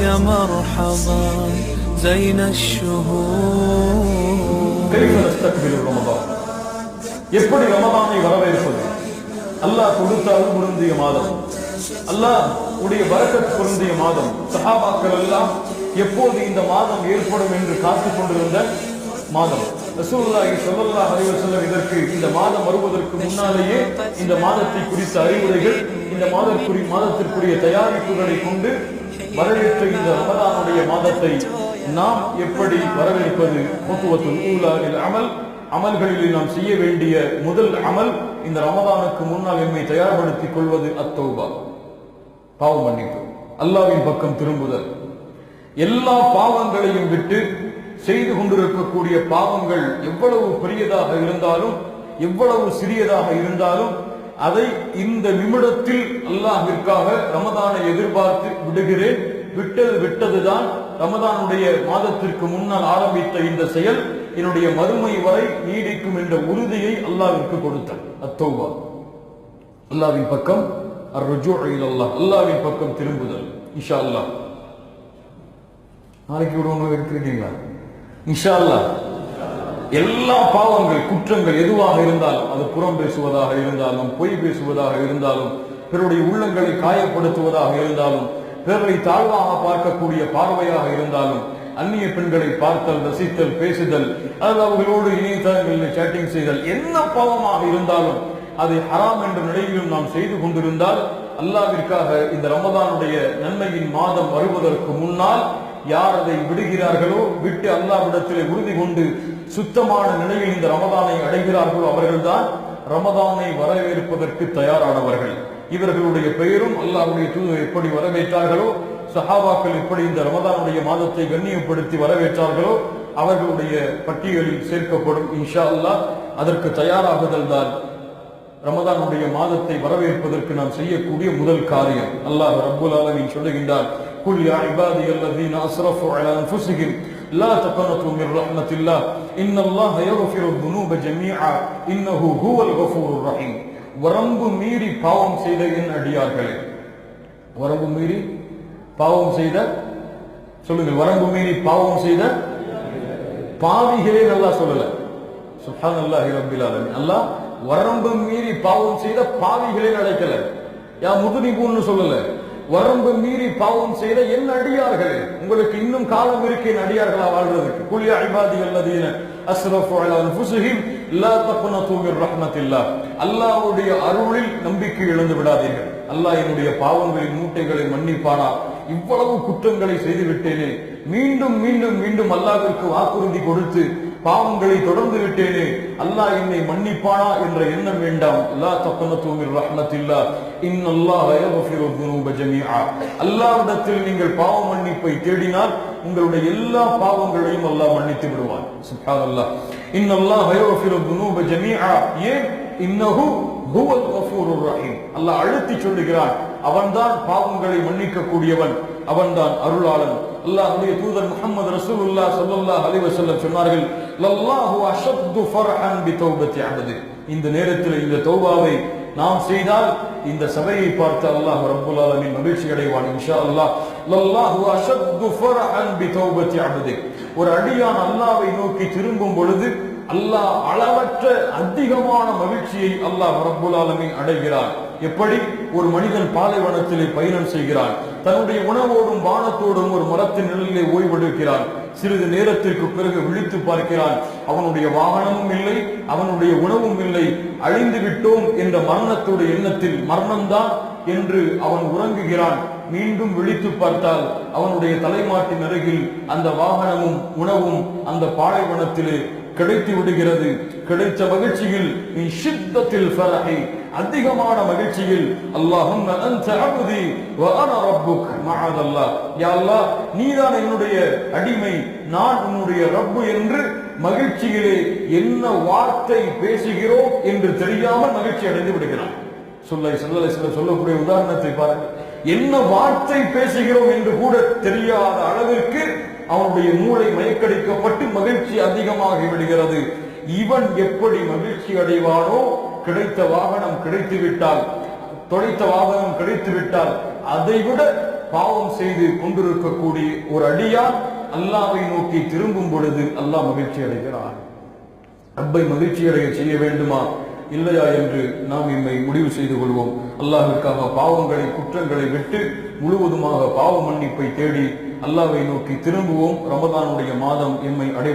يا مرحبا زين الشهور كيف نستقبل رمضان எப்படி ரமதானை வரவேற்பது அல்லாஹ் கொடுத்த அருள் பொருந்திய மாதம் அல்லாஹ் உடைய வரக்கத் பொருந்திய மாதம் சஹாபாக்கள் எல்லாம் எப்போது இந்த மாதம் ஏற்படும் என்று காத்துக் கொண்டிருந்த மாதம் ரசூலுல்லாஹி ஸல்லல்லாஹு அலைஹி வஸல்லம் இதற்கு இந்த மாதம் வருவதற்கு முன்னாலேயே இந்த மாதத்தை குறித்த அறிவுரைகள் இந்த மாதற்குரிய மாதத்திற்குரிய தயாரிப்புகளை கொண்டு வரவேற்ற இந்த ரமதானுடைய மாதத்தை நாம் எப்படி வரவேற்பது? முத்துவத்துல் ஊலாவில் அமல். அமல்களில் நாம் செய்ய வேண்டிய முதல் அமல் இந்த ரமதானுக்கு முன்னால் எம்மை தயார்படுத்திக் கொள்வது அத்தௌபா. பாவம் மன்னிப்பு அல்லாவின் பக்கம் திரும்புதல். எல்லா பாவங்களையும் விட்டு செய்து கொண்டிருக்கக்கூடிய பாவங்கள் எவ்வளவு பெரியதாக இருந்தாலும் எவ்வளவு சிறியதாக இருந்தாலும் அதை இந்த நிமிடத்தில் அல்லாஹிற்காக ரமதானை எதிர்பார்த்து விடுகிறேன். விட்டது விட்டதுதான். ரமதானுடைய மாதத்திற்கு முன்னால் ஆரம்பித்த இந்த செயல் என்னுடைய மறுமை வரை நீடிக்கும் என்ற உறுதியை அல்லாவிற்கு கொடுத்தார் அத்தௌபா. அல்லாவின் பக்கம் அர்ருஜூ அல்லாவின் பக்கம் திரும்புதல் இன்ஷா அல்லாஹ் நாளைக்கு விடுவாங்க இருக்கிறீங்களா இஷா அல்லா எல்லா பாவங்கள் குற்றங்கள் எதுவாக இருந்தாலும் அது புறம் பேசுவதாக இருந்தாலும் பொய் பேசுவதாக இருந்தாலும் பிறருடைய உள்ளங்களை காயப்படுத்துவதாக இருந்தாலும் பிறரை தாழ்வாக பார்க்கக்கூடிய பார்வையாக இருந்தாலும் அந்நிய பெண்களை பார்த்தல் ரசித்தல் பேசுதல் அல்லது அவர்களோடு இணையதளங்களில் சேட்டிங் செய்தல் என்ன பாவமாக இருந்தாலும் அதை ஹராம் என்ற நிலையிலும் நாம் செய்து கொண்டிருந்தால் அல்லாவிற்காக இந்த ரமதானுடைய நன்மையின் மாதம் வருவதற்கு முன்னால் யார் அதை விடுகிறார்களோ விட்டு அல்லாவிடத்திலே உறுதி கொண்டு சுத்தமான நிலையில் இந்த ரமதானை அடைகிறார்களோ அவர்கள்தான் ரமதானை வரவேற்பதற்கு தயாரானவர்கள். இவர்களுடைய பெயரும் அல்லாவுடைய தூதர் எப்படி வரவேற்றார்களோ சஹாபாக்கள் எப்படி இந்த ரமதானுடைய மாதத்தை கண்ணியப்படுத்தி வரவேற்றார்களோ அவர்களுடைய பட்டியலில் சேர்க்கப்படும் இன்ஷா அல்லாஹ் அதற்கு தயாராகுதல் தான். ரமதானுடைய மாதத்தை வரவேற்பதற்கு நாம் செய்யக்கூடிய முதல் காரியம். அல்லாஹ் ரபுல் ஆலமின் சொல்லுகின்றார் குல் யா இபாதி அல்லதீன அஸ்ரஃபு அலா அன்ஃபுஸிஹிம் லா தக்னது மின் ரஹ்மத்தில்லாஹ் இன்னல்லாஹ யக்ஃபிரு الذنوب ஜமீஆ இன்னஹு ஹுவல் கஃபூருர் ரஹீம் வரம்பு மீறி பாவம் செய்த என் அடியார்களே வரம்பு மீறி பாவம் செய்த சொல்லுங்கள் வரம்பு மீறி பாவம் செய்த பாவிகளே நல்லா சொல்லல சுஹான் அல்லாஹி ரப்பில் ஆலமீன் அல்லாஹ் வரம்பு மீறி பாவம் செய்த பாவிகளே அழைக்கல யா முதுனிபுன்னு சொல்லல வரம்பு மீறி பாவம் செய்த என் அடியார்களே. உங்களுக்கு இன்னும் காலம் இருக்கு என் அடியார்களா வாழ்றதுக்கு. குலியா இபாதி அல்லதீன அஸ்ரஃபு அலா அன்ஃபுஸிஹிம் லா தக்னது மின் ரஹ்மத்தில்லாஹ் அல்லாஹ்வுடைய அருளில் நம்பிக்கை இழந்து விடாதீர்கள். அல்லாஹ் என்னுடைய பாவங்களின் மூட்டைகளை மன்னிப்பானா? இவ்வளவு குற்றங்களை செய்து விட்டேனே மீண்டும் மீண்டும் மீண்டும் அல்லாஹ்விற்கு வாக்குறுதி கொடுத்து பாவங்களை தொடர்ந்து விட்டேனே. அல்லாஹ் என்னை மன்னிப்பானா என்ற எண்ணம் வேண்டாம். லா தப்பனத்துவமில் ரஹ்மத்தில்லா. இன்னல்லாஹ் யக்ஃபிரு துனூப ஜமீஆ. அல்லாஹ்விடத்தில் நீங்கள் பாவ மன்னிப்பை தேடினால் உங்களுடைய எல்லா பாவங்களையும் அல்லாஹ் மன்னித்து விடுவான். சுப்ஹானல்லாஹ். இன்னல்லாஹ் யக்ஃபிரு துனூப ஜமீஆ. ஏன்? இன்னஹு ஹுவல் கஃபூருர் ரஹீம். அல்லாஹ் அழுத்தி சொல்லுகிறான். அவன்தான் பாவங்களை மன்னிக்க கூடியவன் அவன்தான் அருளாளன். அல்லாஹ்வுடைய தூதர் முகமது ரசூலுல்லாஹ் ஸல்லல்லாஹு அலைஹி வஸல்லம் சொன்னார்கள் லல்லாஹு அஷத்து ஃபர்ஹன் பி தௌபத்தி அபது இந்த நேரத்தில் இந்த தௌபாவை நாம் செய்தால் இந்த சபையை பார்த்து அல்லாஹ் ரப்புல் ஆலமீன் மகிழ்ச்சி அடைவான் இன்ஷா அல்லாஹ் லல்லாஹு அஷத்து ஃபர்ஹன் பி தௌபத்தி அபது ஒரு அடியான் அல்லாஹ்வை நோக்கி திரும்பும் பொழுது அல்லாஹ் அளவற்ற அதிகமான மகிழ்ச்சியை அல்லாஹ் ரப்புல் ஆலமீன் அடைகிறான். எப்படி ஒரு மனிதன் பாலைவனத்திலே பயணம் செய்கிறான் தன்னுடைய உணவோடும் வானத்தோடும் ஒரு மரத்தின் நிழலிலே ஓய்வெடுக்கிறான் சிறிது நேரத்திற்கு பிறகு விழித்து பார்க்கிறான் அவனுடைய வாகனமும் இல்லை அவனுடைய உணவும் இல்லை அழிந்து விட்டோம் என்ற மரணத்துடைய எண்ணத்தில் மரணம்தான் என்று அவன் உறங்குகிறான். மீண்டும் விழித்து பார்த்தால் அவனுடைய தலைமாட்டின் அருகில் அந்த வாகனமும் உணவும் அந்த பாலைவனத்திலே கிடைத்து விடுகிறது கிடைத்த மகிழ்ச்சியில் நீ சித்தத்தில் அதிகமான மகிழ்ச்சியில் அல்லாஹும் அல்லாஹ் நீதான் என்னுடைய அடிமை நான் உன்னுடைய ரப்பு என்று மகிழ்ச்சியிலே என்ன வார்த்தை பேசுகிறோம் என்று தெரியாமல் மகிழ்ச்சி அடைந்து விடுகிறான். சொல்லை சொல்லலை சில சொல்லக்கூடிய உதாரணத்தை பாருங்கள். என்ன வார்த்தை பேசுகிறோம் என்று கூட தெரியாத அளவிற்கு அவனுடைய மூளை மயக்கடிக்கப்பட்டு மகிழ்ச்சி அதிகமாகி விடுகிறது. இவன் எப்படி மகிழ்ச்சி அடைவானோ கிடைத்த வாகனம் கிடைத்து விட்டால் தொலைத்த வாகனம் கிடைத்து விட்டால் அதை விட பாவம் செய்து கொண்டிருக்கக்கூடிய ஒரு அடியார் அல்லாவை நோக்கி திரும்பும் பொழுது அல்லாஹ் மகிழ்ச்சி அடைகிறார் ரப்பை மகிழ்ச்சி அடைய செய்ய வேண்டுமா? இல்லையா என்று நாம் இம்மை முடிவு செய்து கொள்வோம். அல்லாஹிற்காக பாவங்களை குற்றங்களை விட்டு முழுவதுமாக பாவ மன்னிப்பை தேடி அல்லாவை நோக்கி திரும்புவோம். ரமதானுடைய மாதம் எம்மை அடை